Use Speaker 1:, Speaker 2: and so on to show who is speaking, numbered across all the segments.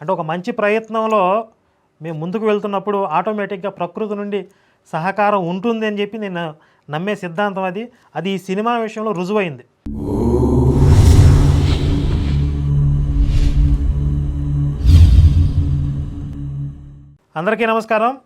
Speaker 1: అంటే ఒక మంచి ప్రయత్నంలో మేము ముందుకు వెళ్తున్నప్పుడు ఆటోమేటిక్గా ప్రకృతి నుండి సహకారం ఉంటుంది అని చెప్పి నేను నమ్మే సిద్ధాంతం అది. అది ఈ సినిమా విషయంలో రుజువైంది. అందరికీ నమస్కారం.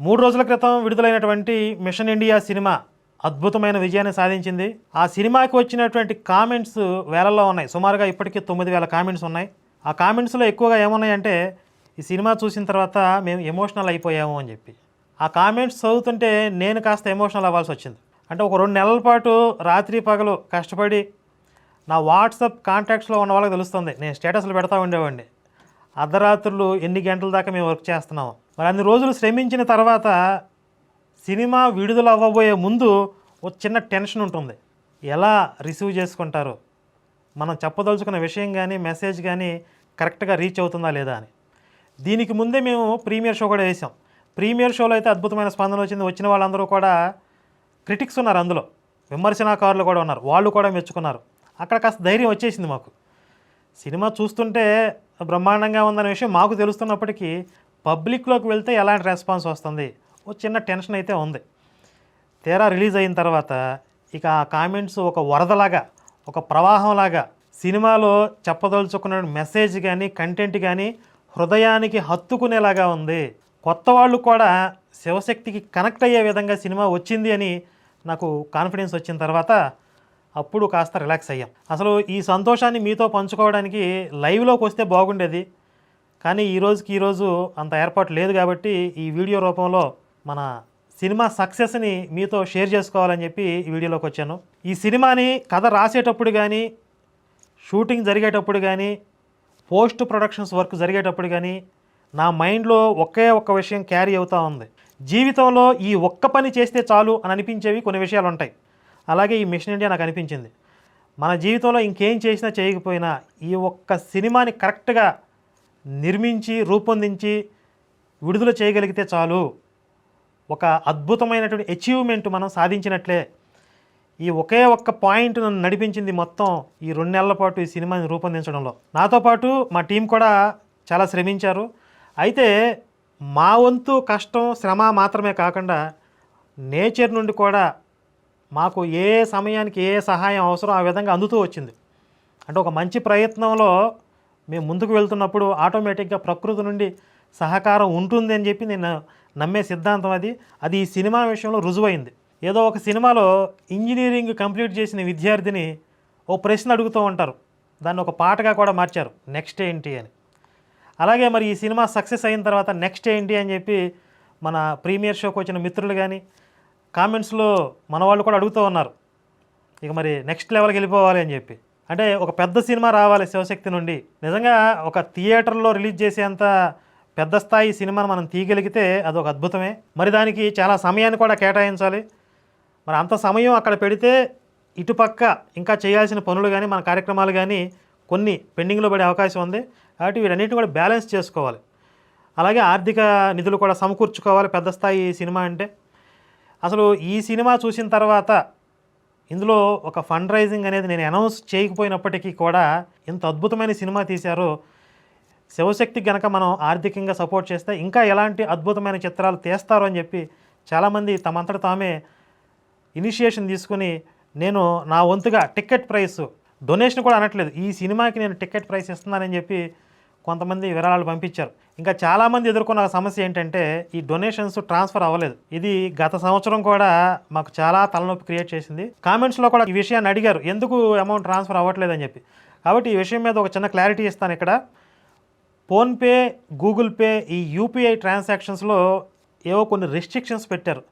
Speaker 1: మూడు రోజుల క్రితం విడుదలైనటువంటి మిషన్ ఇండియా సినిమా అద్భుతమైన విజయాన్ని సాధించింది. ఆ సినిమాకి వచ్చినటువంటి కామెంట్స్ వేలల్లో ఉన్నాయి. సుమారుగా ఇప్పటికీ తొమ్మిది వేల కామెంట్స్ ఉన్నాయి. ఆ కామెంట్స్లో ఎక్కువగా ఏమున్నాయంటే ఈ సినిమా చూసిన తర్వాత మేము ఎమోషనల్ అయిపోయాము అని చెప్పి. ఆ కామెంట్స్ చదువుతుంటే నేను కాస్త ఎమోషనల్ అవ్వాల్సి వచ్చింది. అంటే ఒక రెండు నెలల పాటు రాత్రి పగలు కష్టపడి నా వాట్సాప్ కాంటాక్ట్స్లో ఉన్న వాళ్ళకి తెలుస్తుంది నేను స్టేటస్లు పెడతా ఉండేవాడిని. అర్ధరాత్రులు ఎన్ని గంటల దాకా మేము వర్క్ చేస్తున్నాము. మరి అన్ని రోజులు శ్రమించిన తర్వాత సినిమా విడుదల అవ్వబోయే ముందు ఒక చిన్న టెన్షన్ ఉంటుంది. ఎలా రిసీవ్ చేసుకుంటారు? మనం చెప్పదలుచుకున్న విషయం కానీ మెసేజ్ కానీ కరెక్ట్గా రీచ్ అవుతుందా లేదా అని. దీనికి ముందే మేము ప్రీమియర్ షో కూడా వేసాం. ప్రీమియర్ షోలో అయితే అద్భుతమైన స్పందన వచ్చింది. వచ్చిన వాళ్ళందరూ కూడా క్రిటిక్స్ ఉన్నారు అందులో. విమర్శనాకారులు కూడా ఉన్నారు. వాళ్ళు కూడా మెచ్చుకున్నారు. అక్కడ కాస్త ధైర్యం వచ్చేసింది మాకు. సినిమా చూస్తుంటే బ్రహ్మాండంగా ఉందనే విషయం మాకు తెలుస్తున్నప్పటికీ పబ్లిక్లోకి వెళ్తే ఎలాంటి రెస్పాన్స్ వస్తుంది? ఓ చిన్న టెన్షన్ అయితే ఉంది. తీరా రిలీజ్ అయిన తర్వాత ఇక ఆ కామెంట్స్ ఒక వరదలాగా ఒక ప్రవాహంలాగా సినిమాలో చెప్పదలుచుకున్న మెసేజ్ కానీ కంటెంట్ కానీ హృదయానికి హత్తుకునేలాగా ఉంది. కొత్త వాళ్ళు కూడా శివశక్తికి కనెక్ట్ అయ్యే విధంగా సినిమా వచ్చింది అని నాకు కాన్ఫిడెన్స్ వచ్చిన తర్వాత అప్పుడు కాస్త రిలాక్స్ అయ్యాం. అసలు ఈ సంతోషాన్ని మీతో పంచుకోవడానికి లైవ్లోకి వస్తే బాగుండేది. కానీ ఈ రోజుకి ఈరోజు అంత ఏర్పాటు లేదు కాబట్టి ఈ వీడియో రూపంలో మన సినిమా సక్సెస్ని మీతో షేర్ చేసుకోవాలని చెప్పి ఈ వీడియోలోకి వచ్చాను. ఈ సినిమాని కథ రాసేటప్పుడు కానీ షూటింగ్ జరిగేటప్పుడు కానీ పోస్ట్ ప్రొడక్షన్స్ వర్క్ జరిగేటప్పుడు కానీ నా మైండ్లో ఒకే ఒక్క విషయం క్యారీ అవుతూ ఉంది. జీవితంలో ఈ ఒక్క పని చేస్తే చాలు అని అనిపించేవి కొన్ని విషయాలు ఉంటాయి అలాగే ఈ మిషన్ ఇండియా నాకు అనిపించింది. మన జీవితంలో ఇంకేం చేసినా చేయకపోయినా ఈ ఒక్క సినిమాని కరెక్ట్గా నిర్మించి రూపొందించి విడుదల చేయగలిగితే చాలు. ఒక అద్భుతమైనటువంటి అచీవ్మెంట్ మనం సాధించినట్లే ఈ ఒకే ఒక్క పాయింట్ నన్ను నడిపించింది మొత్తం ఈ రెండు నెలల పాటు ఈ సినిమాని రూపొందించడంలో. నాతో పాటు మా టీం కూడా చాలా శ్రమించారు. అయితే మా వంతు కష్టం శ్రమ మాత్రమే కాకుండా నేచర్ నుండి కూడా మాకు ఏ సమయానికి ఏ సహాయం అవసరం ఆ విధంగా అందుతూ వచ్చింది. అంటే ఒక మంచి ప్రయత్నంలో మేము ముందుకు వెళ్తున్నప్పుడు ఆటోమేటిక్గా ప్రకృతి నుండి సహకారం ఉంటుంది అని చెప్పి నేను నమ్మే సిద్ధాంతం అది. అది ఈ సినిమా విషయంలో రుజువైంది. ఏదో ఒక సినిమాలో ఇంజనీరింగ్ కంప్లీట్ చేసిన విద్యార్థిని ఓ ప్రశ్న అడుగుతూ ఉంటారు. దాన్ని ఒక పాటగా కూడా మార్చారు. నెక్స్ట్ ఏంటి అని. అలాగే మరి ఈ సినిమా సక్సెస్ అయిన తర్వాత నెక్స్ట్ ఏంటి అని చెప్పి మన ప్రీమియర్ షోకి వచ్చిన మిత్రులు కానీ కామెంట్స్లో మన వాళ్ళు కూడా అడుగుతూ ఉన్నారు. ఇక మరి నెక్స్ట్ లెవెల్కి వెళ్ళిపోవాలి అని చెప్పి. అంటే ఒక పెద్ద సినిమా రావాలి శివశక్తి నుండి. నిజంగా ఒక థియేటర్లో రిలీజ్ చేసేంత పెద్ద స్థాయి సినిమాను మనం తీయగలిగితే అదొక అద్భుతమే. మరి దానికి చాలా సమయాన్ని కూడా కేటాయించాలి. మరి అంత సమయం అక్కడ పెడితే ఇటుపక్క ఇంకా చేయాల్సిన పనులు కానీ మన కార్యక్రమాలు కానీ కొన్ని పెండింగ్లో పడే అవకాశం ఉంది. కాబట్టి వీటన్నిటిని కూడా బ్యాలెన్స్ చేసుకోవాలి. అలాగే ఆర్థిక నిధులు కూడా సమకూర్చుకోవాలి పెద్ద స్థాయి సినిమా అంటే. అసలు ఈ సినిమా చూసిన తర్వాత ఇందులో ఒక ఫండ్ రైజింగ్ అనేది నేను అనౌన్స్ చేయకపోయినప్పటికీ కూడా ఇంత అద్భుతమైన సినిమా తీశారో. శివశక్తికి గనక మనం ఆర్థికంగా సపోర్ట్ చేస్తే ఇంకా ఎలాంటి అద్భుతమైన చిత్రాలు తీస్తారు అని చెప్పి చాలామంది తమంతట తామే ఇనిషియేషన్ తీసుకుని నేను నా వంతుగా టికెట్ ప్రైస్ డొనేషన్ కూడా అనట్లేదు. ఈ సినిమాకి నేను టికెట్ ప్రైస్ ఇస్తున్నానని చెప్పి కొంతమంది విరాళాలు పంపించారు. ఇంకా చాలామంది ఎదుర్కొన్న సమస్య ఏంటంటే ఈ డొనేషన్స్ ట్రాన్స్ఫర్ అవ్వలేదు. ఇది గత సంవత్సరం కూడా మాకు చాలా తలనొప్పి క్రియేట్ చేసింది. కామెంట్స్లో కూడా ఈ విషయాన్ని అడిగారు. ఎందుకు అమౌంట్ ట్రాన్స్ఫర్ అవ్వట్లేదు అని చెప్పి. కాబట్టి ఈ విషయం మీద ఒక చిన్న క్లారిటీ ఇస్తాను ఇక్కడ. ఫోన్పే గూగుల్ పే ఈ యూపీఐ ట్రాన్సాక్షన్స్లో ఏవో కొన్ని రెస్ట్రిక్షన్స్ పెట్టారు.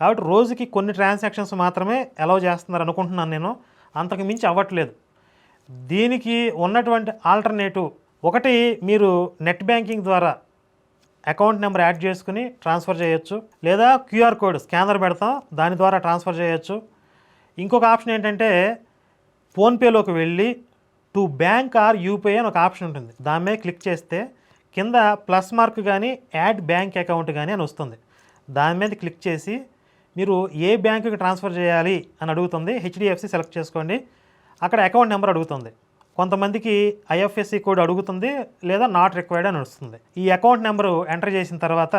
Speaker 1: కాబట్టి రోజుకి కొన్ని ట్రాన్సాక్షన్స్ మాత్రమే అలౌ చేస్తున్నారు అనుకుంటున్నాను నేను. అంతకు మించి అవ్వట్లేదు. దీనికి ఉన్నటువంటి ఆల్టర్నేటివ్ ఒకటి మీరు నెట్ బ్యాంకింగ్ ద్వారా అకౌంట్ నెంబర్ యాడ్ చేసుకుని ట్రాన్స్ఫర్ చేయొచ్చు. లేదా క్యూఆర్ కోడ్ స్కానర్ పెడతాం దాని ద్వారా ట్రాన్స్ఫర్ చేయొచ్చు. ఇంకొక ఆప్షన్ ఏంటంటే ఫోన్పేలోకి వెళ్ళి టు బ్యాంక్ ఆర్ యూపీఐ అని ఒక ఆప్షన్ ఉంటుంది. దాని మీద క్లిక్ చేస్తే కింద ప్లస్ మార్క్ కానీ యాడ్ బ్యాంక్ అకౌంట్ కానీ అని వస్తుంది. దాని మీద క్లిక్ చేసి మీరు ఏ బ్యాంకుకి ట్రాన్స్ఫర్ చేయాలి అని అడుగుతుంది హెచ్డిఎఫ్సి సెలెక్ట్ చేసుకోండి. అక్కడ అకౌంట్ నెంబర్ అడుగుతుంది. కొంతమందికి ఐఎఫ్ఎస్సి కోడ్ అడుగుతుంది లేదా నాట్ రిక్వైర్డ్ అని వస్తుంది ఈ అకౌంట్ నెంబరు ఎంటర్ చేసిన తర్వాత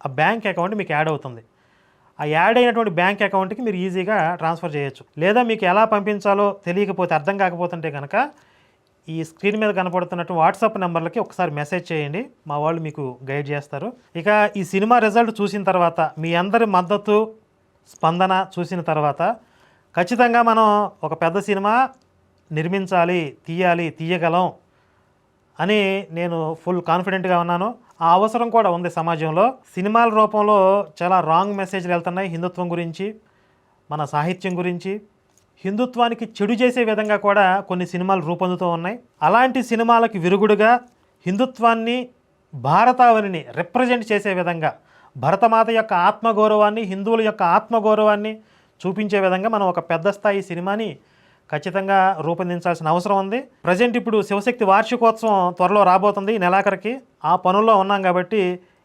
Speaker 1: ఆ బ్యాంక్ అకౌంట్ మీకు యాడ్ అవుతుంది. ఆ యాడ్ అయినటువంటి బ్యాంక్ అకౌంట్కి మీరు ఈజీగా ట్రాన్స్ఫర్ చేయొచ్చు. లేదా మీకు ఎలా పంపించాలో తెలియకపోతే అర్థం కాకపోతుంటే కనుక ఈ స్క్రీన్ మీద కనపడుతున్నట్టు వాట్సాప్ నెంబర్లకి ఒకసారి మెసేజ్ చేయండి. మా వాళ్ళు మీకు గైడ్ చేస్తారు. ఇక ఈ సినిమా రిజల్ట్ చూసిన తర్వాత మీ అందరి మద్దతు స్పందన చూసిన తర్వాత ఖచ్చితంగా మనం ఒక పెద్ద సినిమా నిర్మించాలి తీయాలి తీయగలం అని నేను ఫుల్ కాన్ఫిడెంట్గా ఉన్నాను. ఆ అవసరం కూడా ఉంది సమాజంలో. సినిమాల రూపంలో చాలా రాంగ్ మెసేజ్లు వెళ్తున్నాయి. హిందుత్వం గురించి మన సాహిత్యం గురించి. హిందుత్వానికి చెడు చేసే విధంగా కూడా కొన్ని సినిమాలు రూపొందుతూ ఉన్నాయి. అలాంటి సినిమాలకు విరుగుడుగా హిందుత్వాన్ని భారతావనిని రిప్రజెంట్ చేసే విధంగా భరతమాత యొక్క ఆత్మగౌరవాన్ని హిందువుల యొక్క ఆత్మగౌరవాన్ని చూపించే విధంగా మనం ఒక పెద్ద స్థాయి సినిమాని ఖచ్చితంగా రూపొందించాల్సిన అవసరం ఉంది. ప్రజెంట్ ఇప్పుడు శివశక్తి వార్షికోత్సవం త్వరలో రాబోతుంది ఈ నెలాఖరికి. ఆ పనుల్లో ఉన్నాం కాబట్టి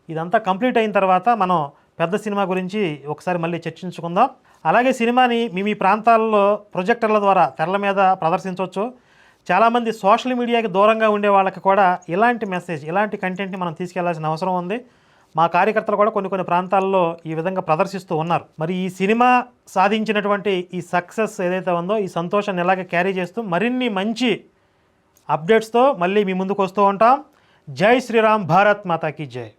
Speaker 1: ఇదంతా కంప్లీట్ అయిన తర్వాత మనం పెద్ద సినిమా గురించి ఒకసారి మళ్ళీ చర్చించుకుందాం. అలాగే సినిమాని మీ మీ ప్రాంతాల్లో ప్రొజెక్టర్ల ద్వారా తెరల మీద ప్రదర్శించవచ్చు. చాలామంది సోషల్ మీడియాకి దూరంగా ఉండే వాళ్ళకి కూడా ఇలాంటి మెసేజ్ ఇలాంటి కంటెంట్ని మనం తీసుకెళ్ళాల్సిన అవసరం ఉంది. మా కార్యకర్తలు కూడా కొన్ని కొన్ని ప్రాంతాల్లో ఈ విధంగా ప్రదర్శిస్తూ ఉన్నారు. మరి ఈ సినిమా సాధించినటువంటి ఈ సక్సెస్ ఏదైతే ఉందో ఈ సంతోషాన్ని ఇలాగే క్యారీ చేస్తూ మరిన్ని మంచి అప్డేట్స్తో మళ్ళీ మీ ముందుకు వస్తూ ఉంటాం. జై శ్రీరామ్ భారత్ మాతాకి జై.